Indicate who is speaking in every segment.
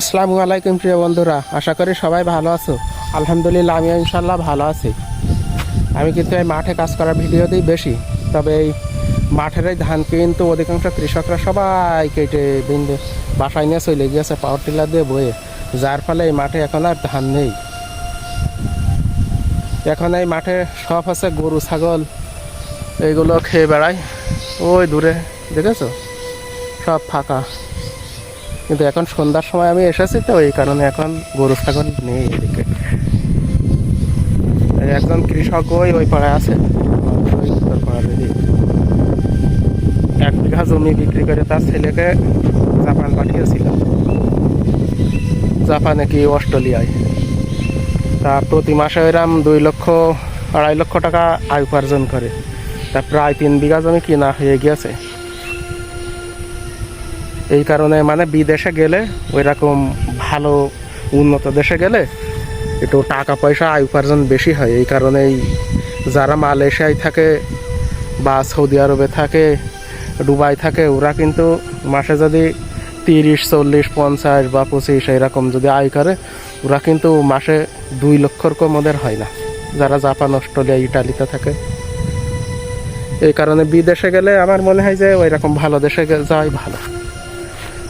Speaker 1: আসসালামু আলাইকুম প্রিয় বন্ধুরা, আশা করি সবাই ভালো আছো। আলহামদুলিল্লাহ আমি ইনশাল্লাহ ভালো আছি। আমি কিন্তু এই মাঠে কাজ করার ভিডিও দিই বেশি, তবে এই মাঠের এই ধান কিন্তু অধিকাংশ কৃষকরা সবাই কেটে বিন্দু বাসায় নিয়ে চলে গিয়েছে, পাওয়ার টিলার দিয়ে বয়ে। যার ফলে এই মাঠে এখন আর ধান নেই। এখন এই মাঠে সব আছে গরু, ছাগল, এইগুলো খেয়ে বেড়ায়। ওই দূরে, দেখেছ? সব ফাঁকা। কিন্তু এখন সন্ধ্যার সময় আমি এসেছি তো, এই কারণে এখন গরু, ছাগল নেই এদিকে। একজন কৃষক ওই ওই পাড়ায় আছে। এক বিঘা জমি বিক্রি করে তার ছেলেকে জাপান পাঠিয়েছিল। জাপানে কি অস্ট্রেলিয়ায়। তা প্রতি মাসে এরম দুই লক্ষ, আড়াই লক্ষ টাকা আয় উপার্জন করে। তা প্রায় তিন বিঘা জমি কিনা হয়ে গিয়েছে। এই কারণে মানে বিদেশে গেলে ওই রকম ভালো উন্নত দেশে গেলে একটু টাকা পয়সা আয় উপার্জন বেশি হয়। এই কারণেই যারা মালয়েশিয়ায় থাকে বা সৌদি আরবে থাকে, দুবাই থাকে, ওরা কিন্তু মাসে যদি তিরিশ, চল্লিশ, পঞ্চাশ বা পঁচিশ এরকম যদি আয় করে, ওরা কিন্তু মাসে দুই লক্ষর কম ওদের হয় না। যারা জাপান, অস্ট্রেলিয়া, ইটালিতে থাকে। এই কারণে বিদেশে গেলে আমার মনে হয় যে ওই রকম ভালো দেশে যাওয়াই ভালো।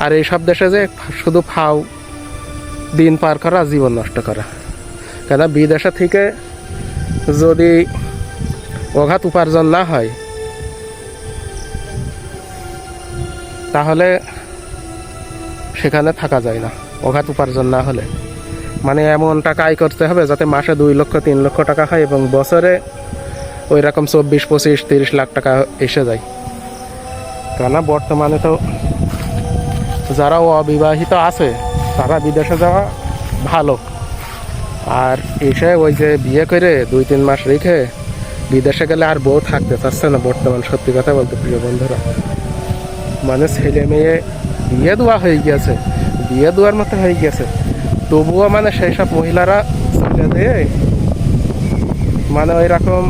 Speaker 1: আর এইসব দেশে যে শুধু ফাও, দিন পার করা, জীবন নষ্ট করা। কেন বিদেশে থেকে যদি অঘাত উপার্জন না হয়, তাহলে সেখানে থাকা যায় না অঘাত উপার্জন না হলে। মানে এমন টাকা আয় করতে হবে যাতে মাসে দুই লক্ষ, তিন লক্ষ টাকা হয় এবং বছরে ওই রকম চব্বিশ, পঁচিশ, তিরিশ লাখ টাকা এসে যায়। কেননা বর্তমানে তো যারা অবিবাহিত আছে, তারা বিদেশে যাওয়া ভালো। আর এসে ওই যে বিয়ে করে দুই তিন মাস রেখে বিদেশে গেলে আর বউ থাকতে চাচ্ছে না, বর্তমান সত্যি কথা বলতে প্রিয় বন্ধুরা। মানে ছেলে মেয়ে বিয়ে দেওয়া হয়ে গিয়েছে, বিয়ে দেওয়ার মতো হয়ে গেছে তবুও মানে সেই সব মহিলারা ছেলে দিয়ে মানে ওই রকম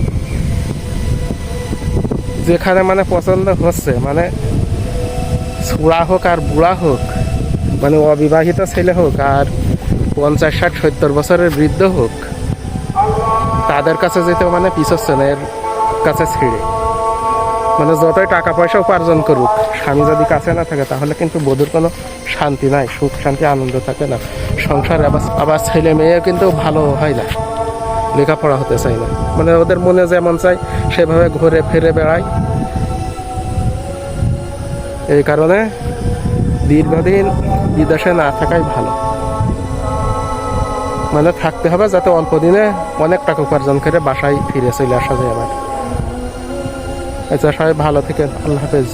Speaker 1: যেখানে মানে পছন্দ হচ্ছে মানে ছুড়া হোক আর বুড়া হোক মানে অবিবাহিত ছেলে হোক আর পঞ্চাশ, ষাট, সত্তর বছরের বৃদ্ধ হোক, তাদের কাছে যেতে মানে এর কাছে ছেড়ে। মানে যতই টাকা পয়সা উপার্জন করুক, স্বামী যদি কাছে না থাকে, তাহলে কিন্তু বধুর কোনো শান্তি নাই, সুখ, শান্তি, আনন্দ থাকে না। সংসার আবার আবার ছেলে মেয়ে কিন্তু ভালো হয় না, লেখাপড়া হতে চায় না। মানে ওদের মনে যেমন চাই সেভাবে ঘুরে ফিরে বেড়ায়। এই কারণে দীর্ঘদিন বিদেশে না থাকাই ভালো। মানে থাকতে হবে যাতে অল্প দিনে অনেক টাকা উপার্জন করে বাসায় ফিরে চলে আসা যায় আবার আচ্ছা সবাই ভালো থেকে আল্লাহ হাফেজ।